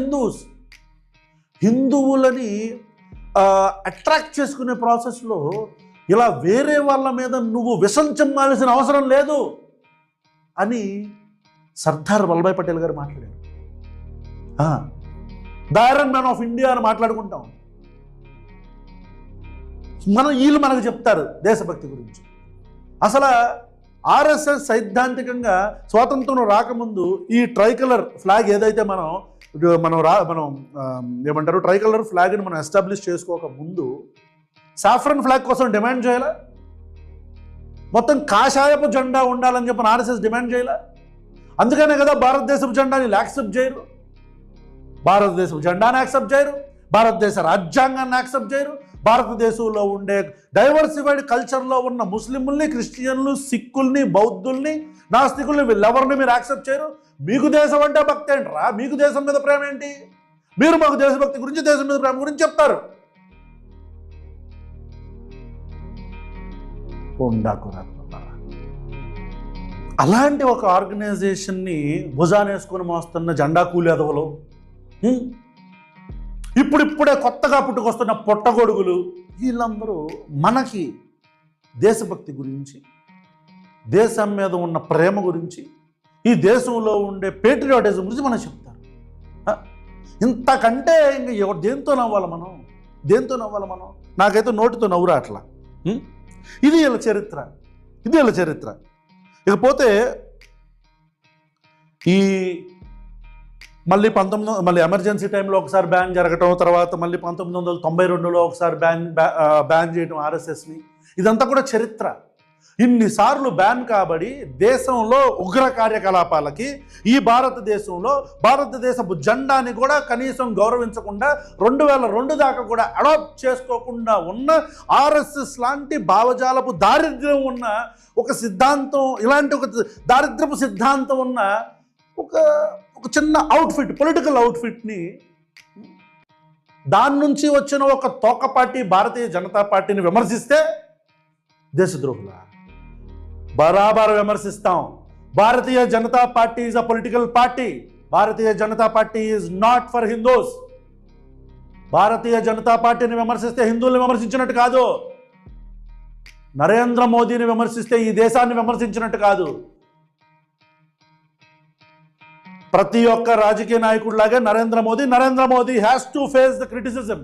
Hindus. హిందువులని attract చేసుకునే ప్రాసెస్లో ఇలా వేరే వాళ్ళ మీద నువ్వు విషం చెమ్మాల్సిన అవసరం లేదు అని సర్దార్ వల్లభాయ్ పటేల్ గారు మాట్లాడారు. The iron man of India అని మాట్లాడుకుంటాం. మనం వీళ్ళు మనకు చెప్తారు దేశభక్తి గురించి. అసలు ఆర్ఎస్ఎస్ సైద్ధాంతికంగా స్వాతంత్రం రాకముందు ఈ ట్రైకలర్ ఫ్లాగ్ ఏదైతే మనం మనం రా మనం ఏమంటారు ట్రై కలర్ ఫ్లాగ్ని మనం ఎస్టాబ్లిష్ చేసుకోక ముందు సాఫ్రన్ ఫ్లాగ్ కోసం డిమాండ్ చేయాలా? మొత్తం కాషాయపు జెండా ఉండాలని చెప్పి ఆర్ఎస్ఎస్ డిమాండ్ చేయాలా? అందుకనే కదా భారతదేశపు జెండాని యాక్సెప్ట్ చేయరు. భారతదేశపు జెండాని యాక్సెప్ట్ చేయరు. భారతదేశ రాజ్యాంగాన్ని యాక్సెప్ట్ చేయరు. భారతదేశంలో ఉండే డైవర్సిఫైడ్ కల్చర్లో ఉన్న ముస్లింల్ని క్రిస్టియన్లు సిక్కుల్ని బౌద్ధుల్ని నాస్తికుల్ని వీళ్ళెవరిని మీరు యాక్సెప్ట్ చేయరు? మీకు దేశం అంటే భక్తి ఏంట్రా మీకు దేశం మీద ప్రేమ ఏంటి? మీరు మాకు దేశభక్తి గురించి దేశం మీద ప్రేమ గురించి చెప్తారు. అలాంటి ఒక ఆర్గనైజేషన్ని భుజానేసుకొని మోస్తున్న జెండా కూలి అదవలు. ఇప్పుడిప్పుడే కొత్తగా పుట్టుకొస్తున్న పొట్టగొడుగులు వీళ్ళందరూ మనకి దేశభక్తి గురించి దేశం మీద ఉన్న ప్రేమ గురించి ఈ దేశంలో ఉండే పేట్రియాటిజం గురించి మనకు చెప్తారు. ఇంతకంటే ఇంక దేంతో నవ్వాలి మనం? దేంతో నవ్వాలి మనం? నాకైతే నోటితో నవ్వురా అట్లా ఇది వీళ్ళ చరిత్ర. ఇది వీళ్ళ చరిత్ర. ఇకపోతే ఈ మళ్ళీ పంతొమ్మిది మళ్ళీ ఎమర్జెన్సీ టైంలో ఒకసారి బ్యాన్ జరగటం తర్వాత మళ్ళీ పంతొమ్మిది వందల తొంభై రెండులో ఒకసారి బ్యాన్ బ్యాన్ చేయడం ఆర్ఎస్ఎస్ని. ఇదంతా కూడా చరిత్ర. ఇన్నిసార్లు బ్యాన్ కాబడి దేశంలో ఉగ్ర కార్యకలాపాలకి ఈ భారతదేశంలో భారతదేశపు జెండాని కూడా కనీసం గౌరవించకుండా రెండు వేల రెండు దాకా కూడా అడాప్ట్ చేసుకోకుండా ఉన్న ఆర్ఎస్ఎస్ లాంటి భావజాలపు దారిద్ర్యం ఉన్న ఒక సిద్ధాంతం ఇలాంటి ఒక దారిద్రపు సిద్ధాంతం ఉన్న ఒక ఒక చిన్న అవుట్ఫిట్ పొలిటికల్ అవుట్ఫిట్ని దాని నుంచి వచ్చిన ఒక తోక పార్టీ భారతీయ జనతా పార్టీని విమర్శిస్తే దేశద్రోహుల? బరాబర్ విమర్శిస్తాం. Bharatiya Janata Party is a political party Bharatiya Janata Party is not for Hindus Bharatiya Janata పార్టీని విమర్శిస్తే హిందువుల్ని విమర్శించినట్టు కాదు. నరేంద్ర మోదీని విమర్శిస్తే ఈ దేశాన్ని విమర్శించినట్టు కాదు. ప్రతి ఒక్క రాజకీయ నాయకుడిలాగే Narendra Modi Narendra Modi has to face the criticism